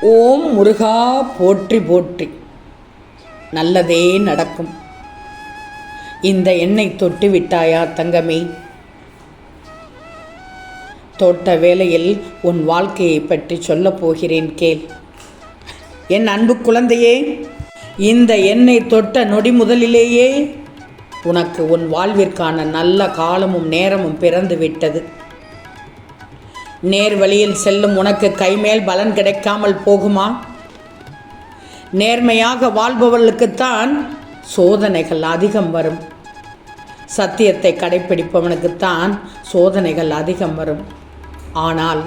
ஓம் முருகா போற்றி போற்றி. நல்லதே நடக்கும். இந்த எண்ணெய் தொட்டு விட்டாயா தங்கமே? தோட்ட வேளையில் உன் வாழ்க்கையை பற்றி சொல்லப் போகிறேன் கேள். என் அன்பு குழந்தையே இந்த எண்ணெய் தொட்ட நொடி முதலிலேயே உனக்கு உன் வாழ்விற்கான நல்ல காலமும் நேரமும் பிறந்து விட்டது நேர் வழியில் செல்லும் உனக்கு கைமேல் பலன் கிடைக்காமல் போகுமா? நேர்மையாக வாழ்பவர்களுக்குத்தான் சோதனைகள் அதிகம் வரும். சத்தியத்தை கடைப்பிடிப்பவனுக்குத்தான் சோதனைகள் அதிகம் வரும். ஆனால்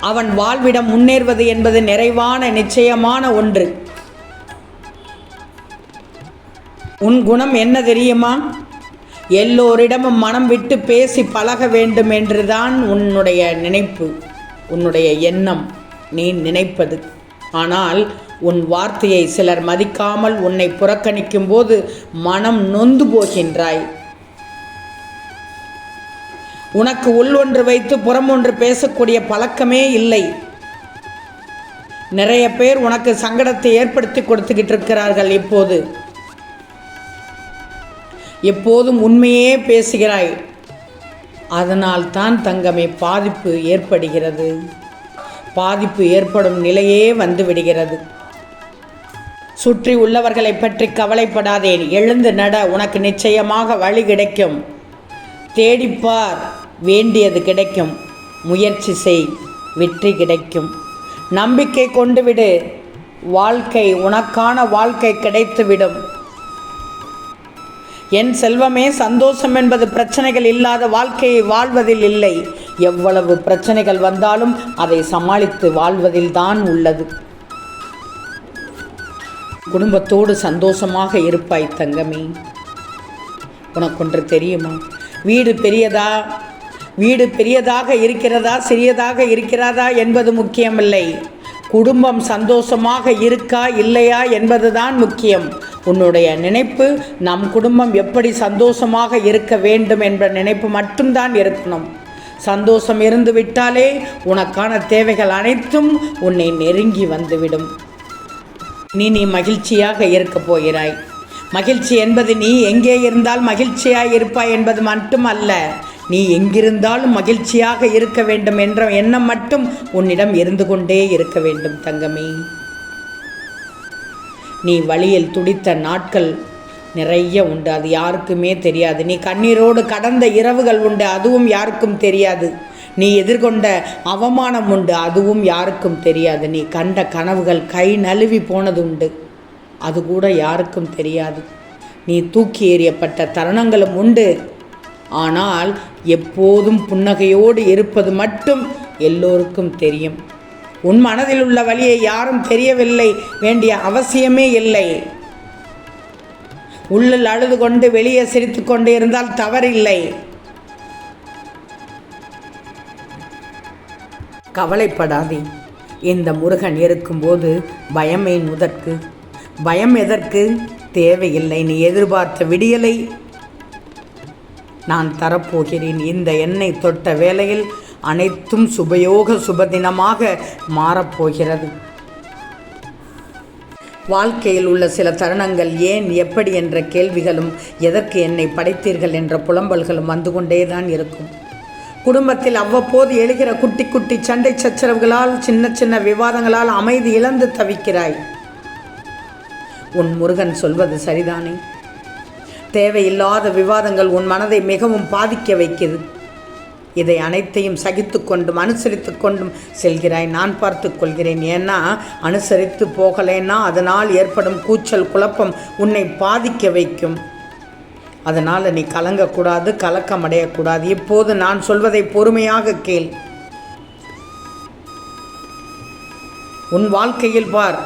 அவன் வாழ்விடம் முன்னேறுவது என்பது நிறைவான நிச்சயமான ஒன்று. உன் குணம் என்ன தெரியுமா? எல்லோரிடமும் மனம் விட்டு பேசி பழக வேண்டும் என்றுதான் உன்னுடைய நினைப்பு உன்னுடைய எண்ணம். நீ நினைப்பது. ஆனால் உன் வார்த்தையை சிலர் மதிக்காமல் உன்னை புறக்கணிக்கும் போது மனம் நொந்து போகின்றாய். உனக்கு உள் ஒன்று வைத்து புறம் ஒன்று பேசக்கூடிய பழக்கமே இல்லை. நிறைய பேர் உனக்கு சங்கடத்தை ஏற்படுத்தி கொடுத்துக்கிட்டு இருக்கிறார்கள் இப்போது. எப்போதும் உண்மையே பேசுகிறாய். அதனால் தான் தங்கமே பாதிப்பு ஏற்படுகிறது. பாதிப்பு ஏற்படும் நிலையே வந்து விடுகிறது. சுற்றி உள்ளவர்களை பற்றி கவலைப்படாதே. எழுந்து நட உனக்கு நிச்சயமாக வழி கிடைக்கும். தேடிப்பார் வேண்டியது கிடைக்கும். முயற்சி செய் வெற்றி கிடைக்கும். நம்பிக்கை கொண்டு விடு. வாழ்க்கை உனக்கான வாழ்க்கை கிடைத்துவிடும். என் செல்வமே சந்தோஷம் என்பது பிரச்சனைகள் இல்லாத வாழ்க்கையை வாழ்வதில் இல்லை. எவ்வளவு பிரச்சனைகள் வந்தாலும் அதை சமாளித்து வாழ்வதில் தான் உள்ளது. குடும்பத்தோடு சந்தோஷமாக இருப்பாய் தங்கமே. உனக்கொன்று தெரியுமா? வீடு பெரியதா? வீடு பெரியதாக இருக்கிறதா சிறியதாக இருக்கிறதா என்பது முக்கியமில்லை. குடும்பம் சந்தோஷமாக இருக்கா இல்லையா என்பதுதான் முக்கியம். உன்னுடைய நினைப்பு நம் குடும்பம் எப்படி சந்தோஷமாக இருக்க வேண்டும் என்ற நினைப்பு மட்டும்தான் இருக்கணும். சந்தோஷம் இருந்து விட்டாலே உனக்கான தேவைகள் அனைத்தும் உன்னை நெருங்கி வந்துவிடும். நீ நீ மகிழ்ச்சியாக இருக்கப் போகிறாய். மகிழ்ச்சி என்பது நீ எங்கே இருந்தால் மகிழ்ச்சியாக இருப்பாய் என்பது மட்டும் அல்ல நீ எங்கிருந்தாலும் மகிழ்ச்சியாக இருக்க வேண்டும் என்ற எண்ணம் மட்டும் உன்னிடம் இருந்து கொண்டே இருக்க வேண்டும் தங்கமே. நீ வழியில் துடித்த நாட்கள் நிறைய உண்டு அது யாருக்குமே தெரியாது. நீ கண்ணீரோடு கடந்த இரவுகள் உண்டு அதுவும் யாருக்கும் தெரியாது. நீ எதிர்கொண்ட அவமானம் உண்டு அதுவும் யாருக்கும் தெரியாது. நீ கண்ட கனவுகள் கை நழுவி போனது உண்டு அது கூட யாருக்கும் தெரியாது. நீ தூக்கி எறியப்பட்ட தருணங்களும் உண்டு ஆனால் எப்போதும் புன்னகையோடு இருப்பது மட்டும் எல்லோருக்கும் தெரியும். உன் மனதில் உள்ள வழியை யாரும் தெரியவில்லை வேண்டிய அவசியமே இல்லை. உள்ளில் அழுது கொண்டு வெளியே சிரித்து கொண்டு இருந்தால் தவறில்லை. கவலைப்படாதே. இந்த முருகன் இருக்கும்போது பயமே முதற்கு. பயம் எதற்கு? தேவையில்லை நீ எதிர்பார்த்த விடியலை நான் தரப்போகிறேன். இந்த எண்ணெய் தொட்ட வேளையில் அனைத்தும் சுபயோக சுபதினமாக மாறப்போகிறது. வாழ்க்கையில் உள்ள சில தருணங்கள் ஏன் எப்படி என்ற கேள்விகளும் எதற்கு என்னை படைத்தீர்கள் என்ற புலம்பல்களும் வந்து கொண்டே தான் இருக்கும். குடும்பத்தில் அவ்வப்போது எழுகிற குட்டி குட்டி சண்டை சச்சரவுகளால் சின்ன சின்ன விவாதங்களால் அமைதி இழந்து தவிக்கிறாய். உன் முருகன் சொல்வது சரிதானே? தேவையில்லாத விவாதங்கள் உன் மனதை மிகவும் பாதிக்க வைக்கிறது இதை அனைத்தையும் சகித்து கொண்டும் அனுசரித்து கொண்டும் செல்கிறாய். நான் பார்த்து கொள்கிறேன். ஏன்னா அனுசரித்து போகலைன்னா அதனால் ஏற்படும் கூச்சல் குழப்பம் உன்னை பாதிக்க வைக்கும். அதனால் நீ கலங்கக்கூடாது கலக்கம் அடையக்கூடாது இப்போது நான் சொல்வதை பொறுமையாக கேள். உன் வாழ்க்கையில் பார்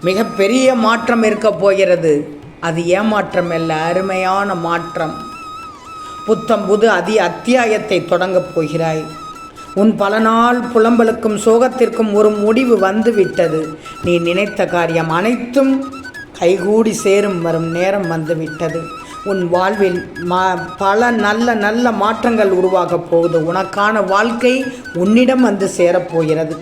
மிகப்பெரிய மாற்றம் இருக்கப் போகிறது. அது ஏமாற்றம் அல்ல அருமையான மாற்றம். புத்தம் புது அதி அத்தியாயத்தை தொடங்கப் போகிறாய். உன் பல நாள் புலம்பலுக்கும் சோகத்திற்கும் ஒரு முடிவு வந்து விட்டது நீ நினைத்த காரியம் அனைத்தும் கைகூடி சேரும் வரும் நேரம் வந்து விட்டது உன் வாழ்வில் மா பல நல்ல நல்ல மாற்றங்கள் உருவாகப் போகுது. உனக்கான வாழ்க்கை உன்னிடம் வந்து சேரப்போகிறது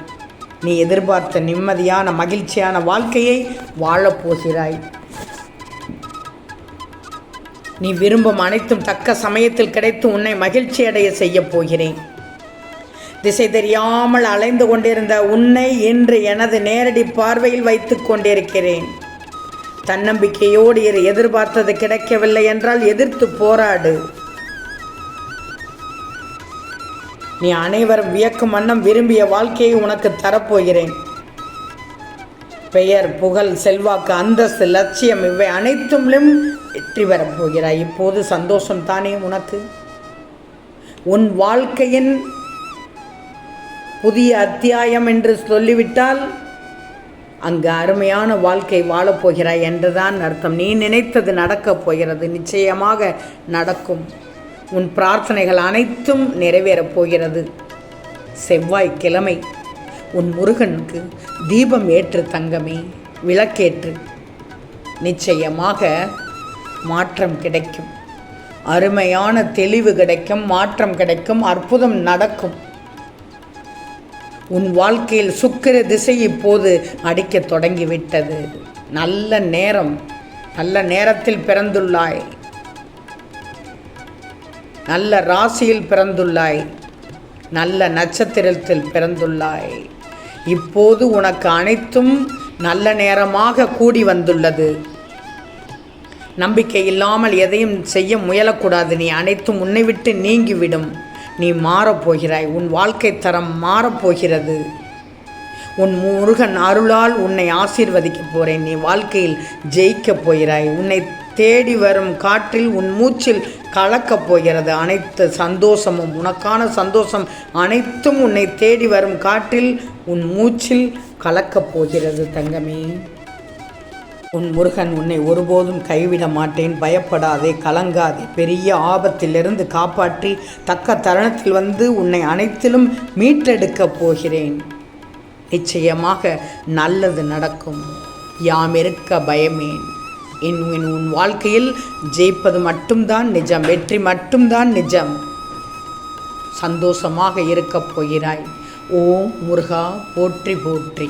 நீ எதிர்பார்த்த நிம்மதியான மகிழ்ச்சியான வாழ்க்கையை வாழப் போகிறாய். நீ விரும்பும் அனைத்தும் தக்க சமயத்தில் கிடைத்து உன்னை மகிழ்ச்சி அடைய செய்யப் போகிறேன். திசை தெரியாமல் அலைந்து கொண்டிருந்த உன்னை இன்று எனது நேரடி பார்வையில் வைத்து கொண்டிருக்கிறேன். தன்னம்பிக்கையோடு இரு எதிர்பார்த்தது கிடைக்கவில்லை என்றால் எதிர்த்து போராடு. நீ அனைவரும் வியக்கும் வண்ணம் விரும்பிய வாழ்க்கையை உனக்கு தரப்போகிறேன். பெயர் புகழ் செல்வாக்கு அந்தஸ்து லட்சியம் இவை அனைத்தும்லும் வெற்றி பெறப் போகிறாய் இப்போது சந்தோஷம் தானே உனக்கு? உன் வாழ்க்கையின் புதிய அத்தியாயம் என்று சொல்லிவிட்டால் அங்கு அருமையான வாழ்க்கை வாழப்போகிறாய் என்றுதான் அர்த்தம். நீ நினைத்தது நடக்கப் போகிறது நிச்சயமாக நடக்கும். உன் பிரார்த்தனைகள் அனைத்தும் நிறைவேறப் போகிறது. செவ்வாய்க்கிழமை உன் முருகனுக்கு தீபம் ஏற்று தங்கமே விளக்கேற்று. நிச்சயமாக மாற்றம் கிடைக்கும். அருமையான தெளிவு கிடைக்கும் மாற்றம் கிடைக்கும் அற்புதம் நடக்கும். உன் வாழ்க்கையில் சுக்கிர திசை இப்போது அடிக்கத் தொடங்கிவிட்டது. நல்ல நேரம் நல்ல நேரத்தில் பிறந்துள்ளாய். நல்ல ராசியில் பிறந்துள்ளாய். நல்ல நட்சத்திரத்தில் பிறந்துள்ளாய். இப்போது உனக்கு அனைத்தும் நல்ல நேரமாக கூடி வந்துள்ளது. நம்பிக்கை இல்லாமல் எதையும் செய்ய முயலக்கூடாது. நீ அனைத்தும் உன்னை விட்டு நீங்கிவிடும். நீ மாறப்போகிறாய். உன் வாழ்க்கை தரம் மாறப்போகிறது. உன் முருகன் அருளால் உன்னை ஆசீர்வதிக்கப் போகிறேன் நீ வாழ்க்கையில் ஜெயிக்கப் போகிறாய். உன்னை தேடி வரும் காற்றில் உன் மூச்சில் கலக்கப் போகிறது. அனைத்து சந்தோஷமும் உனக்கான சந்தோஷம் அனைத்தும் உன்னை தேடி வரும் காற்றில் உன் மூச்சில் கலக்கப் போகிறது தங்கமே. உன் முருகன் உன்னை ஒருபோதும் கைவிட மாட்டேன். பயப்படாதே கலங்காதே. பெரிய ஆபத்திலிருந்து காப்பாற்றி தக்க தருணத்தில் வந்து உன்னை அனைத்திலும் மீட்டெடுக்கப் போகிறேன். நிச்சயமாக நல்லது நடக்கும். யாம் இருக்க பயமேன். என் என் உன் வாழ்க்கையில் ஜெயிப்பது மட்டும்தான் நிஜம். வெற்றி மட்டும்தான் நிஜம். சந்தோஷமாக இருக்கப் போகிறாய். ஓம் முருகா போற்றி போற்றி.